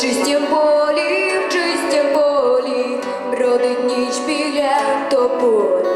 чистім полі, в чистім полі, бродить ніч біля тополі.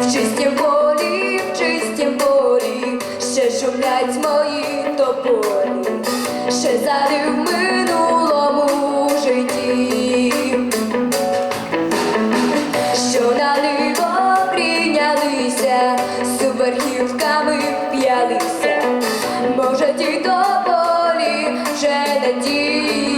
в чистім полі, в чистім полі, ще шумлять мої тополі, ще зарив минулому житті, що на небо прийнялися, супергілками п'ялися, може ті тополі вже не ті.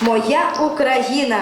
Моя Україна.